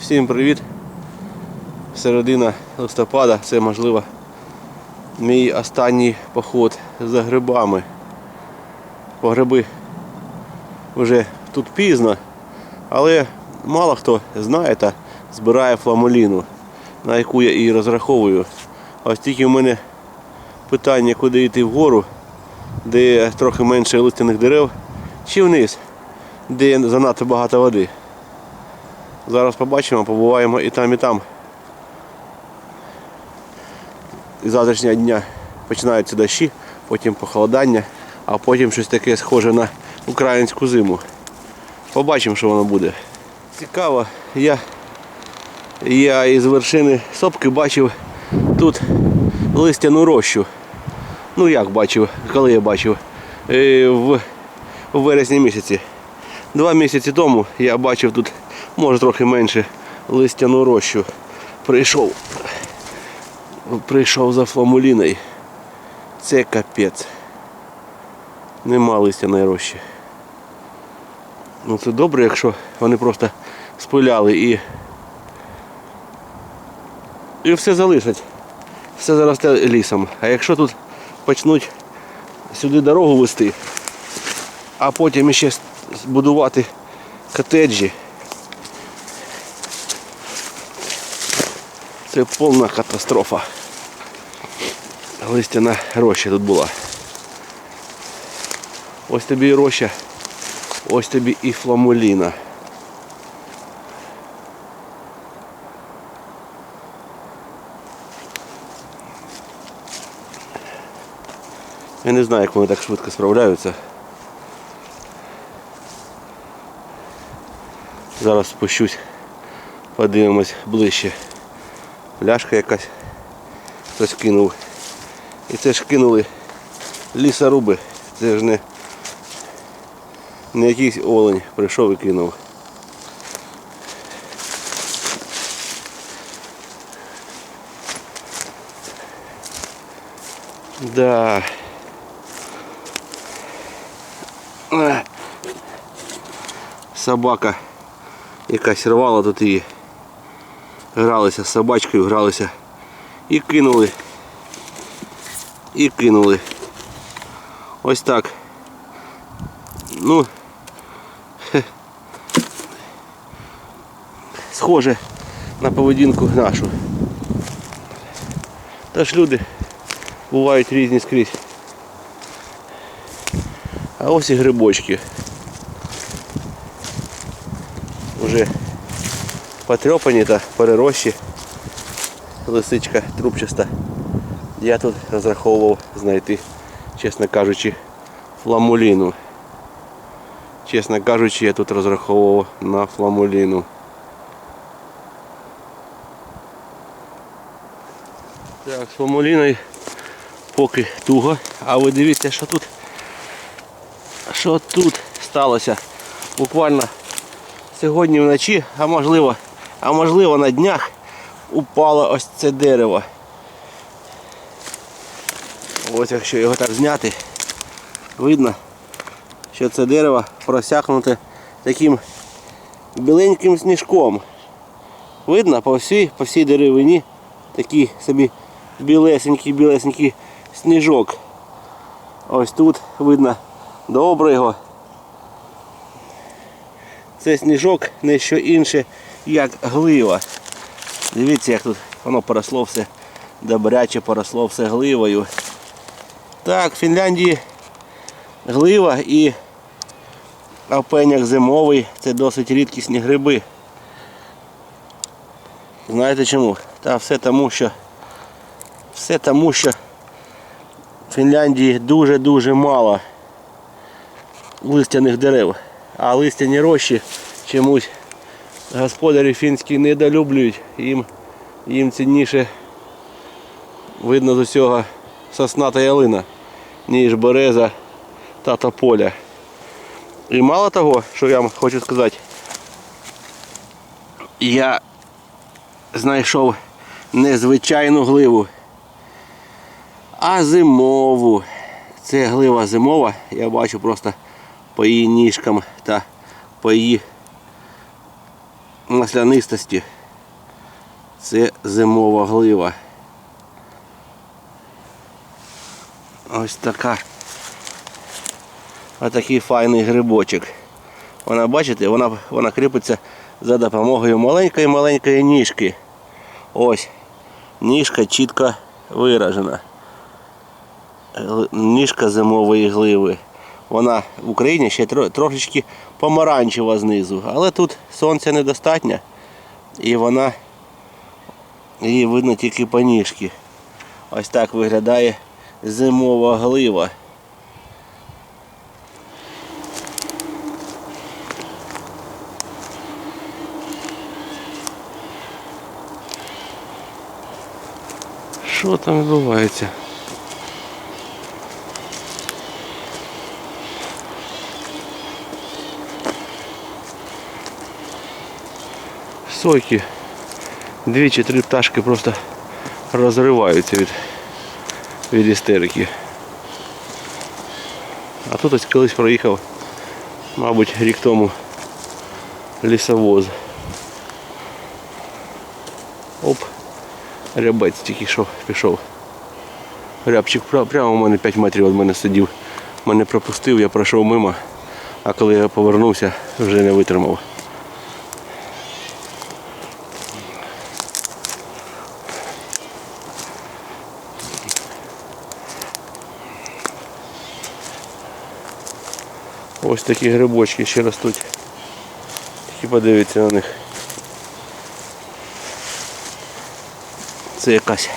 Всім привіт! Середина листопада, це можливо мій останній поход за грибами. По гриби вже тут пізно, але мало хто знає та збирає фламуліну, на яку я і розраховую. Ось тільки в мене питання, куди йти вгору, де трохи менше листяних дерев, чи вниз, де занадто багато води. Зараз побачимо, побуваємо і там, і там. З завтрашнього дня починаються дощі, потім похолодання, а потім щось таке схоже на українську зиму. Побачимо, що воно буде. Цікаво, я, я із вершини сопки бачив тут листяну рощу. Ну як бачив, коли я бачив? Е, В, в вересні місяці. Два місяці тому я бачив тут, може трохи менше, листяну рощу. Прийшов. Прийшов за фламуліною. Це капець. Нема листяної рощі. Ну це добре, якщо вони просто спиляли і. І все залишать. Все заросте лісом. А якщо тут почнуть сюди дорогу вести, а потім ще збудувати котеджі. Це повна катастрофа. Листяна роща тут була. Ось тобі і роща, ось тобі і фламуліна. Я не знаю, як вони так швидко справляються. Зараз спущусь, подивимось ближче. Пляшка якась хтось кинув. І це ж кинули лісоруби. Це ж не, не якийсь олень прийшов і кинув. Да. Собака якась рвала тут її. Гралися з собачкою, гралися і кинули. І кинули. Ось так. Ну хе. схоже на поведінку нашу. Та ж люди бувають різні скрізь. А ось і грибочки. Потрепані та перерощі. Лисичка трубчаста. Я тут розраховував знайти, чесно кажучи, фламуліну. Чесно кажучи, я тут розраховував на фламуліну. Так, з фламуліною поки туго. А ви дивіться, що тут що тут сталося. Буквально сьогодні вночі, а можливо, а можливо на днях упало ось це дерево. Ось якщо його так зняти, видно, що це дерево просякнуте таким біленьким сніжком. Видно по всій, по всій деревині такий собі білесенький білесенький сніжок. Ось тут видно добре його. Це сніжок не що інше, як глива. Дивіться, як тут воно поросло все добряче, поросло все гливою. Так, в Фінляндії глива і опеняк зимовий це досить рідкісні гриби. Знаєте чому? Та все тому, що все тому, що в Фінляндії дуже-дуже мало листяних дерев, а листяні рощі чомусь господарі фінські недолюблюють, їм, їм цінніше видно з усього сосна та ялина, ніж береза та тополя. І мало того, що я вам хочу сказати, я знайшов незвичайну гливу, а зимову. Це глива зимова, я бачу просто по її ніжкам та по її маслянистості. Це зимова глива. Ось така. Отакий файний грибочок. Вона, бачите, вона, вона кріпиться за допомогою маленької-маленької ніжки. Ось. Ніжка чітко виражена. Ніжка зимової гливи. Вона в Україні ще трошечки помаранчева знизу, але тут сонця недостатньо і вона її видно тільки по ніжки. Ось так виглядає зимова глива. Що там відбувається? Сойки. Дві чи три пташки просто розриваються від, від істерики. А тут ось колись проїхав, мабуть, рік тому лісовоз. Оп, рябець тільки що пішов. Рябчик прямо у мене 5 метрів від мене сидів. Мене пропустив, я пройшов мимо, а коли я повернувся, вже не витримав. Ось такі грибочки ще ростуть. Тільки подивіться на них. Це якась,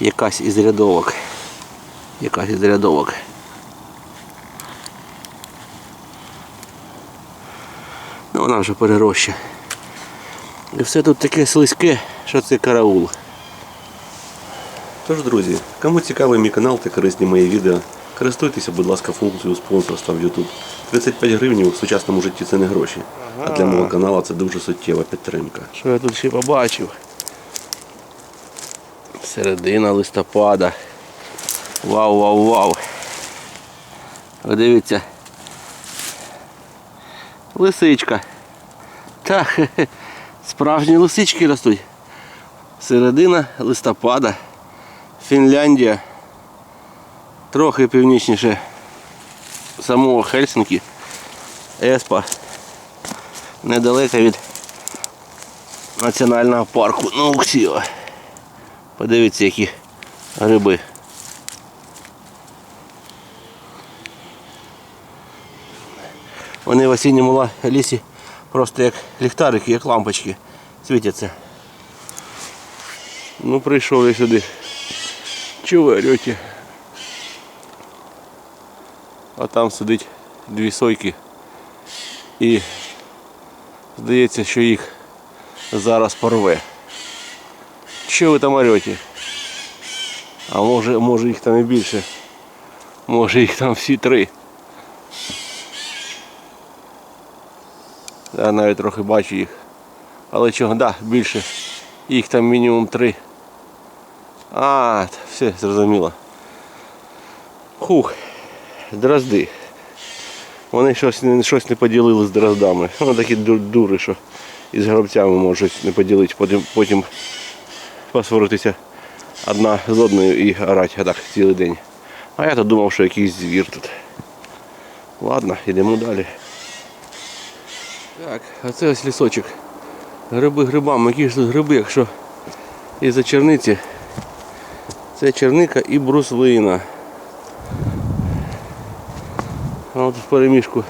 якась із рядовок. Якась із рядовок. Ну вона вже перероща. І все тут таке слизьке, що це караул. Тож, друзі, кому цікавий мій канал та корисні мої відео, користуйтеся, будь ласка, функцією спонсорства в YouTube. 35 гривень в сучасному житті це не гроші. А для мого каналу це дуже суттєва підтримка. Що я тут ще побачив? Середина листопада. Вау, вау, вау. Ви Дивіться. Лисичка. Так, справжні лисички ростуть. Середина листопада. Фінляндія. Трохи північніше самого Хельсинкі. Еспа. Недалеко від національного парку Науксіо. Подивіться, які гриби. Вони в осінньому лісі просто як ліхтарики, як лампочки світяться. Ну прийшов я сюди. Чого орете? А там сидить дві сойки. І здається, що їх зараз порве. Що ви там орете? А може, може їх там і більше. Може їх там всі три. Я навіть трохи бачу їх. Але чого, да, більше. Їх там мінімум три. А, все зрозуміло. Хух, дрозди. Вони щось, щось не поділили з дроздами. Вони такі дури, що із гробцями можуть не поділити, потім, потім посваритися одна з одною і орати так цілий день. А я то думав, що якийсь звір тут. Ладно, йдемо далі. Так, а це ось лісочок. Гриби грибами. Які ж тут гриби, якщо із-за черниці. Це черника і бруслина. А от в переміжку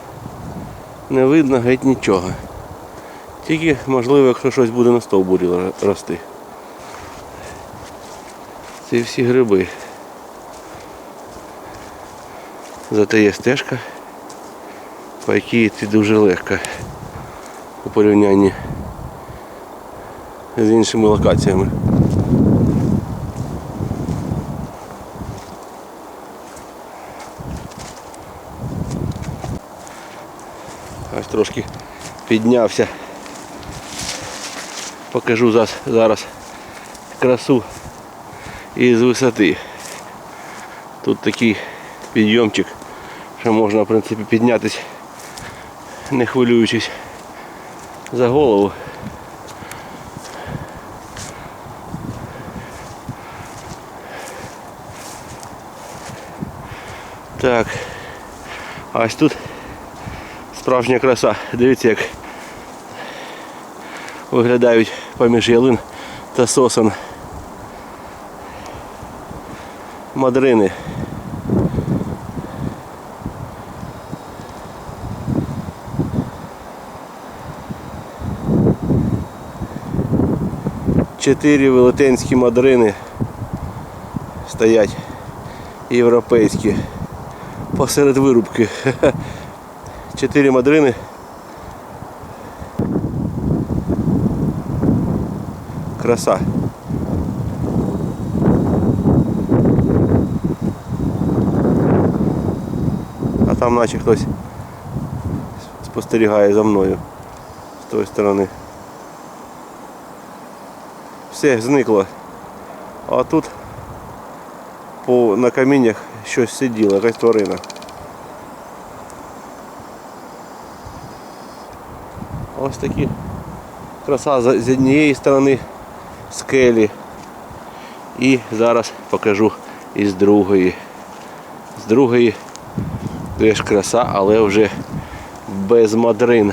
не видно геть нічого. Тільки можливо, якщо щось буде на стовбурі рости. Це всі гриби. Зате є стежка, по якій йти дуже легко у порівнянні з іншими локаціями. трошки піднявся. Покажу зараз, зараз красу із висоти. Тут такий підйомчик, що можна в принципі піднятись не хвилюючись за голову. Так, ось тут справжня краса. Дивіться, як виглядають поміж ялин та сосен. Мадрини. Чотири велетенські мадрини стоять європейські посеред вирубки. Чотири мадрини. Краса. А там наче хтось спостерігає за мною з тої сторони. Все, зникло. А тут по, на каміннях щось сиділо, якась тварина. Ось такі краса з однієї сторони скелі. І зараз покажу із другої. З другої теж краса, але вже без мадрин.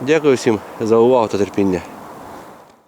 Дякую всім за увагу та терпіння.